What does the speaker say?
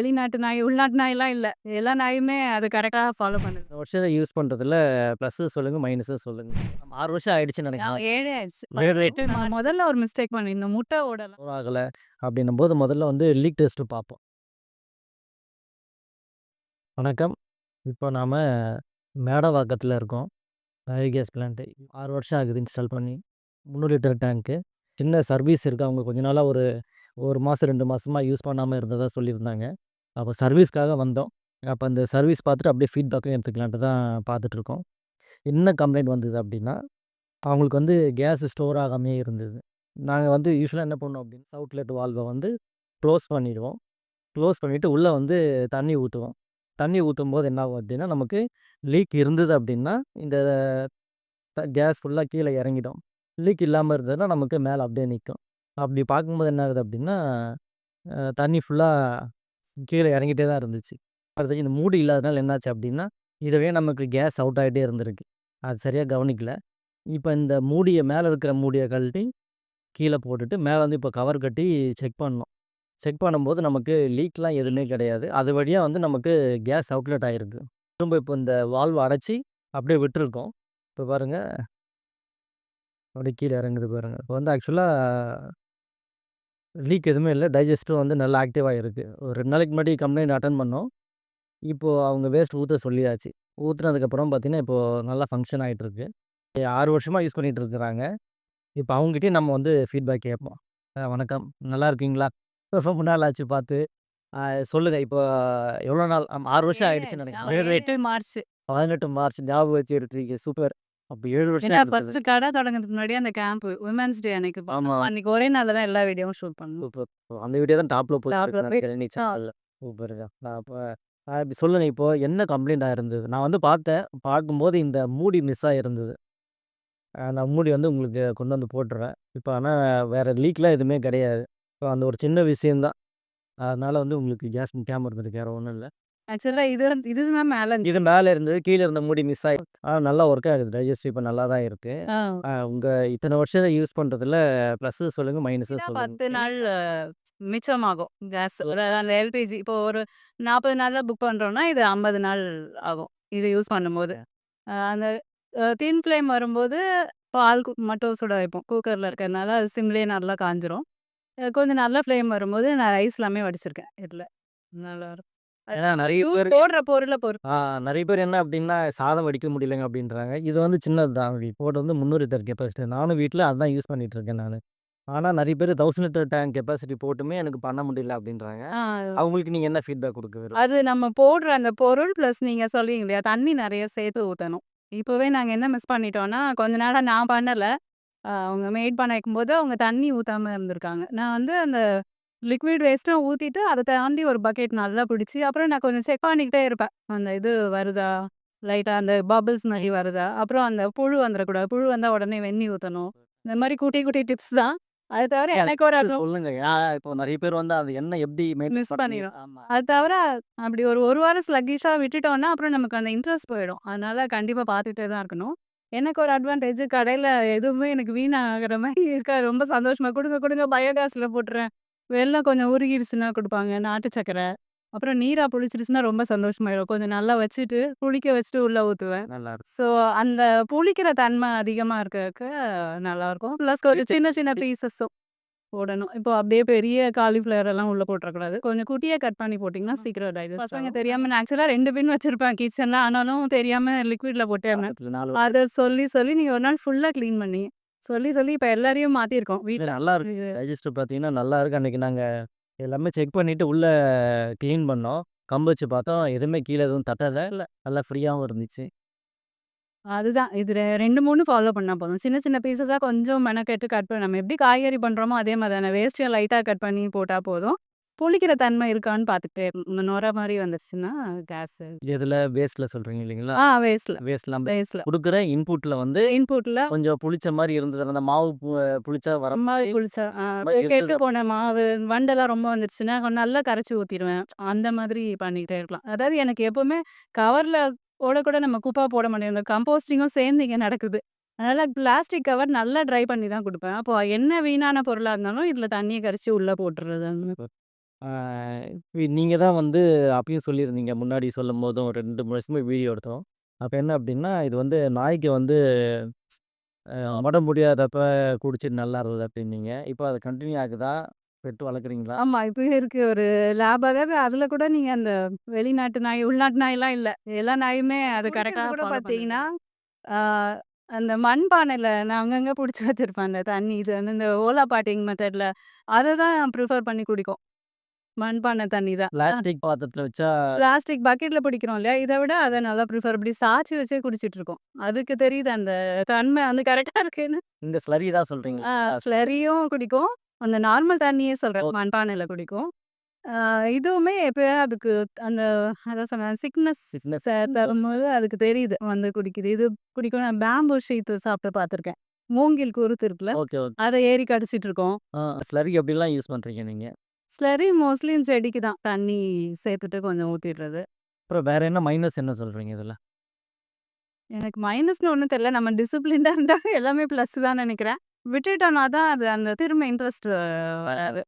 வெளிநாட்டு நாய், உள்நாட்டு நாய்லாம் இல்ல. எல்லா நாயுமே அது கரெக்ட்டா ஃபாலோ பண்ணுது. இந்த வருஷத்த யூஸ் பண்றதுல ப்ளஸ்ஸு சொல்லுங்க, மைனஸு சொல்லுங்க. 6 வருஷம் ஆயிடுச்சுன்னு ஆ நெனைக்கிறேன். 7 ஆயிடுச்சு. 7 8 நான் முதல்ல ஒரு மிஸ்டேக் பண்ணியிருந்தேன். முட்டை ஓடலாம். ஸ்டோர் ஆகல அப்படின்னும்போது முதல்ல வந்து லீக் டெஸ்ட் பார்ப்போம். வணக்கம். இப்போ நாம மேடவாக்கத்தில இருக்கோம். பயோகேஸ் பிளான்ட் 6 வருஷம் ஆகுது இன்ஸ்டால் பண்ணி. 300 லிட்டர் டேங்க்கு. சின்ன சர்வீஸ் இருக்கு. அவங்க கொஞ்ச நாளா ஒரு 1 மாசம் 2 மாசமா யூஸ் பண்ணாம இருந்ததா சொல்லியிருந்தாங்க. அப்போ சர்வீஸ்க்காக வந்தோம். அப்போ அந்த சர்வீஸ் பார்த்துட்டு அப்படியே ஃபீட்பேக்கும் எடுத்துக்கலான்ட்டு தான் பார்த்துட்ருக்கோம். என்ன கம்ப்ளைண்ட் வந்தது அப்படின்னா, அவங்களுக்கு வந்து கேஸ் ஸ்டோர் ஆகாமே இருந்தது. நாங்கள் வந்து யூஸ்வலாக என்ன பண்ணுவோம் அப்படின்னா, அவுட்லெட் வால்வை வந்து க்ளோஸ் பண்ணிடுவோம். க்ளோஸ் பண்ணிவிட்டு உள்ளே வந்து தண்ணி ஊற்றுவோம் தண்ணி ஊத்தும்போது என்ன ஆகும் அப்படின்னா, நமக்கு லீக் இருந்தது அப்படின்னா, இந்த த கேஸ் ஃபுல்லாக கீழே இறங்கிடும். லீக் இல்லாமல் இருந்ததுன்னா, நமக்கு மேலே அப்படியே நிற்கும் அப்படி பார்க்கும்போது என்ன ஆகுது அப்படின்னா, தண்ணி ஃபுல்லாக கீழே இறங்கிட்டே தான் இருந்துச்சு. அடுத்தது இந்த மூடி இல்லாதனால என்னாச்சு அப்படின்னா, இதுவே நமக்கு கேஸ் அவுட் ஆகிட்டே இருந்திருக்கு. அது சரியாக கவனிக்கல. இப்போ இந்த மூடியை மேலே இருக்கிற மூடியை கழட்டி கீழே போட்டுட்டு, மேலே வந்து இப்போ கவர் கட்டி செக் பண்ணோம். செக் பண்ணும்போது நமக்கு லீக்லாம் எதுவுமே கிடையாது. அது வழியாக வந்து நமக்கு கேஸ் அவுட்லெட் ஆகிருக்கு திரும்ப இப்போ இந்த வால்வை அடைச்சி அப்படியே விட்டுருக்கோம். இப்போ பாருங்க. அப்படியே கீழே இறங்குது பாருங்கள் இப்போ வந்து ஆக்சுவலாக லீக் எதுவுமே இல்ல. டைஜஸ்டரும் வந்து நல்லா ஆக்டிவா இருக்கு. ஒரு 2 நாளைக்கு முன்னாடி கம்ப்ளைண்ட் அட்டெண்ட் பண்ணோம். இப்போ அவங்க வேஸ்ட் ஊத்த சொல்லியாச்சு. ஊத்துனதுக்கப்புறம் பார்த்தீங்கன்னா, இப்போ நல்லா ஃபங்ஷன் ஆயிட்டுருக்கு. 6 வருஷமா யூஸ் பண்ணிட்டு இருக்கிறாங்க. இப்போ அவங்ககிட்டயும் நம்ம வந்து ஃபீட்பேக் கேட்போம். வணக்கம். நல்லா இருக்கீங்களா? ரொம்ப நாள் ஆச்சு பார்த்து. அ சொல்லுங்க இப்போ எவ்வளோ நாள்? 6 வருஷம் ஆயிடுச்சுன்னு நெனைக்கிறேன். 8 மார்ச். 18 மார்ச் ஞாபகம் வச்சுருக்கீங்க. சூப்பர். அப்போ 7 வருஷம் ஏன்னா இருந்தது. ஃபர்ஸ்ட்டு கடை தொடங்குறதுக்கு முன்னாடி அந்த கேம்ப் விமென்ஸ் டே அன்னைக்கு ஆமா. பண்ணோம். அன்னைக்கு ஒரே நாள்ல தான் எல்லா வீடியோவும் ஷூட் பண்ணோம். சூப்பர். அந்த வீடியோ தான் டாப்ல போயிட்டு டாப்ல இருக்குன்னு போய் நினைக்கிறேன். நீ ஆ. சேனல்ல. சூப்பருங்க. நான் அப்ப அ இப்ப சொல்லுங்க இப்போ என்ன கம்ப்ளைண்ட் ஆயிருந்தது? நான் வந்து பார்த்தேன். பார்க்கும்போது இந்த மூடி மிஸ் ஆயிருந்தது. அ நான் மூடி வந்து உங்களுக்கு கொண்டு வந்து போட்டுறேன். இப்போ ஆனா வேற லீக்லாம் எதுவுமே கிடையாது. இப்போ அந்த ஒரு சின்ன விஷயம் தான். அதனால வந்து உங்களுக்கு கேஸ் நிக்காம இருந்திருக்கு. வேற ஒண்ணும் இல்ல. ஆக்சுவலா இது இதுதான் மேல. இது மேல இருந்தது. கீழ இருந்த மூடி மிஸ் ஆயி ஆ நல்லா ஒர்க் ஆகுது. டைஜஸ்ட் இப்ப நல்லா தான் இருக்கு. ஆ. உங்க இத்தன வருஷம் யூஸ் பண்றதுல ப்ளஸ்ஸு சொல்லுங்க, மைனஸு பார்த்தீங்கன்னா சொல்லுங்க. 10 நாள் மிச்சமாகும் கேஸ். ஒரு அந்த எல்பிஜி இப்போ ஒரு 40 நாள்ல புக் பண்றோம்னா, இது 50 நாள் ஆகும். இது யூஸ் பண்ணும்போது. அந்த தின் ஃப்ளேம் வரும்போது பால் கு மட்டும் சுட வைப்போம். குக்கர்ல இருக்கிறதுனால அது சிம்லயே நல்லா காஞ்சிரும். கொஞ்சம் நல்ல ஃப்ளேம் வரும்போது நான் ரைஸ் எல்லாமே வடிச்சிருக்கேன் இதுல. நல்லாருக்கும். ஏன்னா நெறைய பேர் போடுற பொருள. ஆ நெறைய பேர் என்ன அப்படின்னா, சாதம் வடிக்க முடியலங்க அப்படின்றாங்க. இது வந்து சின்னது தான். போட்டது வந்து 300 லிட்டர் கெப்பாசிட்டி. நானும் வீட்ல அதான் யூஸ் பண்ணிட்டு இருக்கேன் நானு. ஆனா நெறைய பேர் 1000 லிட்டர் டேங்க் கெப்பாசிட்டி போட்டுமே எனக்கு பண்ண முடியல அப்படின்றாங்க. அவங்களுக்கு நீங்க என்ன ஃபீட்பேக் குடுக்க? அது நம்ம போடுற அந்த பொருள் பிளஸ் நீங்க சொல்றீங்க இல்லையா? தண்ணி நெறைய சேர்த்து ஊத்தணும். இப்பவே நாங்க என்ன மிஸ் பண்ணிட்டோம்னா, கொஞ்ச நாளா நான் பண்ணல. அவங்க மெய்ட் பண்ண வைக்கும்போது அவங்க தண்ணி ஊத்தாம இருந்திருக்காங்க. நான் வந்து அந்த லிக்விட் வேஸ்ட்டும் ஊத்திட்டு, அத தாண்டி ஒரு பக்கெட் நல்லா பிடிச்சு, அப்புறம் நான் கொஞ்சம் செக் பண்ணிக்கிட்டே இருப்பேன். அந்த இது வருதா? லைட்டா அந்த பபிள்ஸ் மாரி வருதா? அப்புறம் அந்த புழு வந்துரக்கூடாது. புழு வந்தா உடனே வெந்நீர் ஊத்தணும். இந்த மாரி குட்டி குட்டி டிப்ஸ் தான். அது தவிர எனக்கு ஒரு சொல்லுங்க. இப்போ நெறைய பேர் வந்து அது எண்ணெய் எப்படி மிஸ் பண்ணி பண்ணிரும். ஆமா. அது தவிர அப்படி ஒரு 1 வாரம் ஸ்லக்கிஷா விட்டுட்டோம்னா, அப்புறம் நமக்கு அந்த இன்ட்ரெஸ்ட் போயிடும். அதனால கண்டிப்பா பார்த்துக்கிட்டே தான் இருக்கணும். எனக்கு ஒரு அட்வான்டேஜ் கடையில எதுவுமே எனக்கு வீணாகிற மாரி இருக்காது. ரொம்ப சந்தோஷமா குடுங்க குடுங்க பயோகேஸ்ல போட்டுறேன். வெல்லம் கொஞ்சம் உருகிடுச்சுன்னா குடுப்பாங்க. நாட்டு சர்க்கரை. அப்புறம் நீரா புளிச்சிருச்சுன்னா ரொம்ப சந்தோஷமாயிரும். கொஞ்சம் நல்லா வச்சுட்டு, புளிக்க வச்சுட்டு உள்ள ஊத்துவேன். நல்லாருக்கும். ஸோ அந்த புளிக்கிற தன்மை அதிகமா இருக்கறதுக்கு நல்லாயிருக்கும். ப்ளஸ் வீட்டு சின்ன சின்ன பீசஸும் போடணும். இப்போ அப்படியே பெரிய காலிஃப்ளவர் எல்லாம் உள்ள போட்டுறக்கூடாது. கொஞ்சம் குட்டியா கட் பண்ணி போட்டீங்கன்னா சீக்கிரம் டைஜஸ்ட் பசங்க ஆகும். தெரியாம நான் ஆக்சுவலா 2 பின் வச்சிருப்பேன் கிச்சன்ல. ஆனாலும் தெரியாம லிக்விட்ல. பக்கத்துல 4 அத சொல்லி சொல்லி நீங்க ஒரு நாள் ஃபுல்லா கிளீன் பண்ணி, சொல்லி சொல்லி இப்ப எல்லாரையும் மாத்தியிருக்கோம். இல்ல வீட்ல. நல்லா இருக்கு. இது டைஜஸ்டர் பார்த்தீங்கன்னா நல்லா இருக்கு. அன்னைக்கு நாங்க எல்லாமே செக் பண்ணிட்டு உள்ள கிளீன் பண்ணோம். கம்பு வச்சு பார்த்தோம். எதுவுமே கீழ எதுவும் தட்டல. இல்ல நல்லா ஃப்ரீயாவும் இருந்துச்சு. அதுதான். இது 2, 3 ஃபாலோ பண்ணா போதும். சின்ன சின்ன பீஸஸா கொஞ்சம் மெனக்கெட்டு கட் பண்ணி நம்ம எப்படி காய்கறி பண்றோமோ, அதே மாரி தானே. வேஸ்ட்டையும் லைட்டா கட் பண்ணி போட்டா போதும். புளிக்கிற தன்மை இருக்கான்னு பார்த்துக்கிட்டே இருக்கணும். இந்த நொர மாரி வந்துருச்சுன்னா கேஸு எதுல வேஸ்ட்ல சொல்றீங்க இல்லைங்களா? ஆ வேஸ்ட்ல. வேஸ்ட்ல வேஸ்ட்ல. குடுக்குற இன்புட்ல வந்து இன்புட்ல கொஞ்சம் புளிச்ச மாரி இருந்தது. அந்த மாவு புளிச்சா வர மாவு மாரி புளிச்சா கெட்டு. போன மாவு, வண்டெல்லாம் ரொம்ப வந்துருச்சுன்னா, நல்லா கரைச்சு ஊத்திருவேன். அந்த மாதிரி பண்ணிக்கிட்டே இருக்கலாம். அதாவது எனக்கு எப்பவுமே கவர்ல போட கூட நம்ம குப்பை போட மாட்டேன். கம்போஸ்டிங்கும் சேர்ந்து இங்க நடக்குது. அதனால பிளாஸ்டிக் கவர் நல்லா ட்ரை பண்ணி தான் குடுப்பேன். அப்போ என்ன வீணான பொருளா இருந்தாலும், இதுல தண்ணிய கரைச்சு உள்ள போட்டுறது. ஆ இப்ப நீங்க தான் வந்து அப்பயும் சொல்லியிருந்தீங்க. முன்னாடி சொல்லும்போதும் ஒரு 2, 3 வருஷமா வீடியோ எடுத்தோம். அப்ப என்ன அப்டின்னா, இது வந்து நாய்க்கு வந்து அ உடம்பு முடியாதப்ப குடிச்சிட்டு நல்லா இருந்தது அப்டின்னீங்க. இப்ப அது கன்டின்யூ ஆகுதா? பெட் வளர்க்குறீங்களா? ஆமா. இப்பயும் இருக்கு. ஒரு லேப் அதாவது அதுல கூட நீங்க அந்த வெளிநாட்டு நாய், உள்நாட்டு நாய்லாம் இல்ல. எல்லா நாயுமே அது கரெக்ட்டா கூட பார்த்தீங்கன்னா, ஆ அந்த மண் பானையில நான் அங்கங்க புடிச்சு வச்சிருப்பேன் அந்த தண்ணி. இது வந்து இந்த ஓலா பாட்டிங் மெத்தட்ல அத தான் ப்ரிஃபர் பண்ணி குடிக்கும். மண்பானை தண்ணி தான். பிளாஸ்டிக் பாத்திரத்துல வச்சா பிளாஸ்டிக் பக்கெட்ல பிடிக்கிறோம் இல்லையா? இத விட அத நல்லா ப்ரிஃபர் இப்டி சாய்ச்சு வச்சே குடிச்சிட்டுருக்கும். அதுக்கு தெரியுது அந்த தன்மை வந்து கரெக்ட்டா இருக்குன்னு. இந்த ஸ்லரி தான் சொல்றீங்க. ஆ ஆ ஸ்லரியும் குடிக்கும். அந்த நார்மல் தண்ணியே சொல்றேன். மண்பானையில குடிக்கும். ஆ இதுவுமே எப்பயாவது அதுக்கு அந்த அதான் சொன்னேன் சிக்னஸ். ச தரும்போது அதுக்கு தெரியுது. வந்து குடிக்குது. இது குடிக்கும். நான் பேம்பூ ஷீட் சாப்பிட்டு பார்த்துருக்கேன். மூங்கில் குருத்து இருக்குல்ல, ஓகே, ஓகே. அத ஏறி கடிச்சிட்டுருக்கும். ஆ ஸ்லரி எப்டிலாம் யூஸ் பண்றீங்க நீங்க? ஸ்லரி மோஸ்ட்லி செடிக்கு தான். தண்ணி சேர்த்துட்டு கொஞ்சம் ஊத்திடுறது. அப்புறம் வேற என்ன மைனஸ் என்ன சொல்றீங்க இதுல? எனக்கு மைனஸ்ன்னு ஒண்ணும் தெரியல. நம்ம டிசிப்ளின்டா இருந்தா எல்லாமே பிளஸ் தான் நெனைக்கிறேன். விட்டுட்டோம்னா தான் அது அந்த திரும்ப இன்ட்ரெஸ்ட் வராது.